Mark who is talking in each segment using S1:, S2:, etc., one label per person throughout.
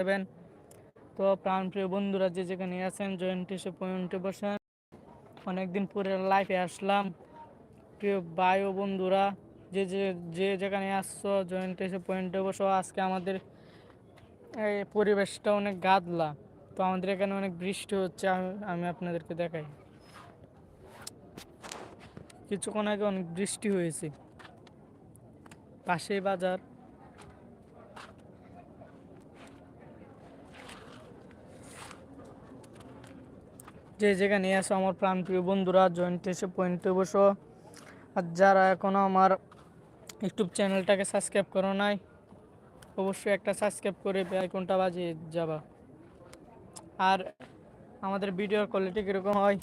S1: যাবেন তো প্রাণপ্রিয় বন্ধুরা, যে যেখানে আছেন, জয়েন্ট এসে পয়েন্টে বসেন। অনেকদিন পরে লাইফে আসলাম। প্রিয় ভাই ও বন্ধুরা, যে যে যে যেখানে আসছো, জয়েন্ট এসে পয়েন্টে বসো। আজকে আমাদের এই পরিবেশটা অনেক গাদলা। তো আমাদের এখানে অনেক বৃষ্টি হচ্ছে আমি আমি আপনাদেরকে দেখাই। কিছুক্ষণ আগে অনেক বৃষ্টি হয়েছে। পাশেই বাজার। যে যেখানে আসো আমার প্রাণপ্রিয় বন্ধুরা জয়েন্ট এসে পয়েন্টে বসো। আর যারা এখনও আমার ইউটিউব চ্যানেলটাকে সাবস্ক্রাইব করো নাই, অবশ্যই একটা সাবস্ক্রাইব করে আইকনটা বাজিয়ে যাবা। আর আমাদের ভিডিওর কোয়ালিটি কীরকম হয়?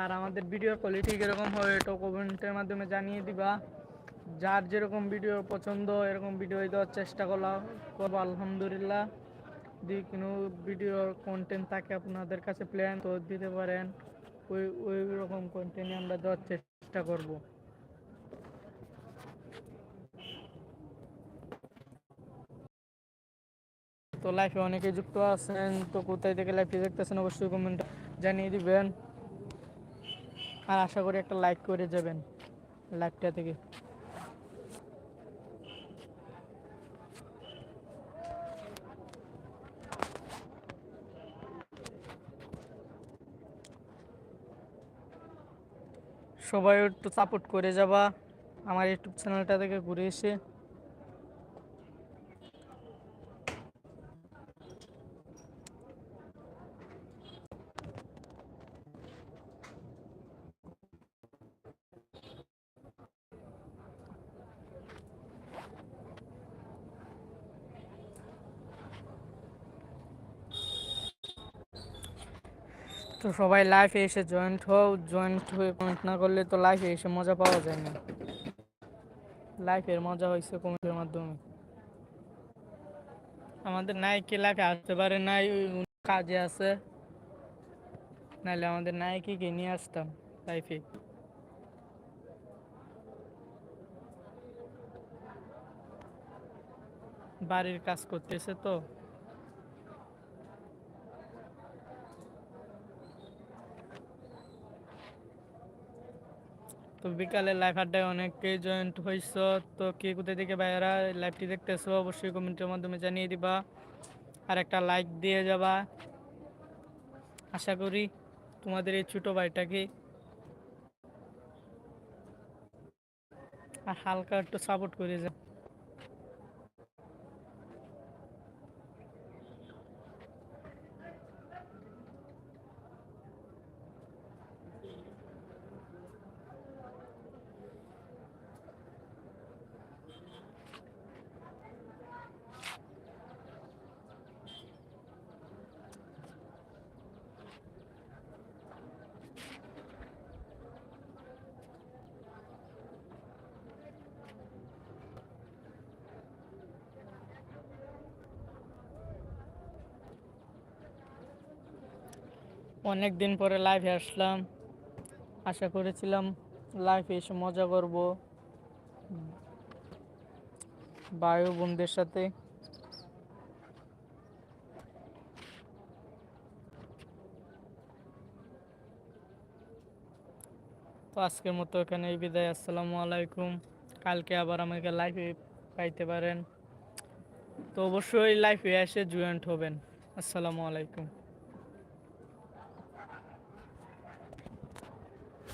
S1: আর আমাদের ভিডিওর কোয়ালিটি কীরকম হয়, এটা কমেন্টের মাধ্যমে জানিয়ে দিবা। যার যেরকম ভিডিও পছন্দ, এরকম ভিডিও দেওয়ার চেষ্টা করলাম, করব, আলহামদুলিল্লাহ। যদি কোনো ভিডিওর কন্টেন্ট থাকে আপনাদের কাছে প্ল্যান তো দিতে পারেন। ওই ওই রকম কন্টেন্ট আমরা দেওয়ার চেষ্টা করব। তো লাইফে অনেকে যুক্ত আছেন, তো কোথায় থেকে লাইফে দেখতেছেন অবশ্যই কমেন্ট জানিয়ে দিবেন। আর আশা করি একটা লাইক করে যাবেন লাইভটা থেকে। সবাই একটু সাপোর্ট করে যাবা। আমার ইউটিউব চ্যানেলটা থেকে ঘুরে এসে। তো সবাই লাইফে এসে জয়েন্ট হও জয়েন্ট হয়ে কমেন্ট না করলে তো লাইফে এসে মজা পাওয়া যায় না। লাইফের মজা হয়েছে কমেন্টের মাধ্যমে। আমাদের নায়িকে লাইফে আসতে পারে নাই কাজে আছে। নাহলে আমাদের নায়িকে নিয়ে আসতাম লাইফে বাড়ির কাজ করতেছে তো। তো বিকালে লাইভ আড্ডায় অনেকেই জয়েন্ট হয়েছ তো কে কোথায় থেকে ভাইয়ারা লাইভটি দেখতেছো, অবশ্যই কমেন্টের মাধ্যমে জানিয়ে দিবা। আর একটা লাইক দিয়ে যাবা। আশা করি তোমাদের এই ছোটো ভাইটাকে আর হালকা একটু সাপোর্ট করে যা অনেক দিন পরে লাইভে আসলাম। আশা করেছিলাম লাইভে এসে মজা করব। বায়ু বোনদের সাথে। তো আজকের মতো এখানে বিদায়। আসসালামু আলাইকুম। কালকে আবার আমাকে লাইভে পাইতে পারেন। তো অবশ্যই লাইফে এসে জয়েন্ট হবেন। আসসালামু আলাইকুম।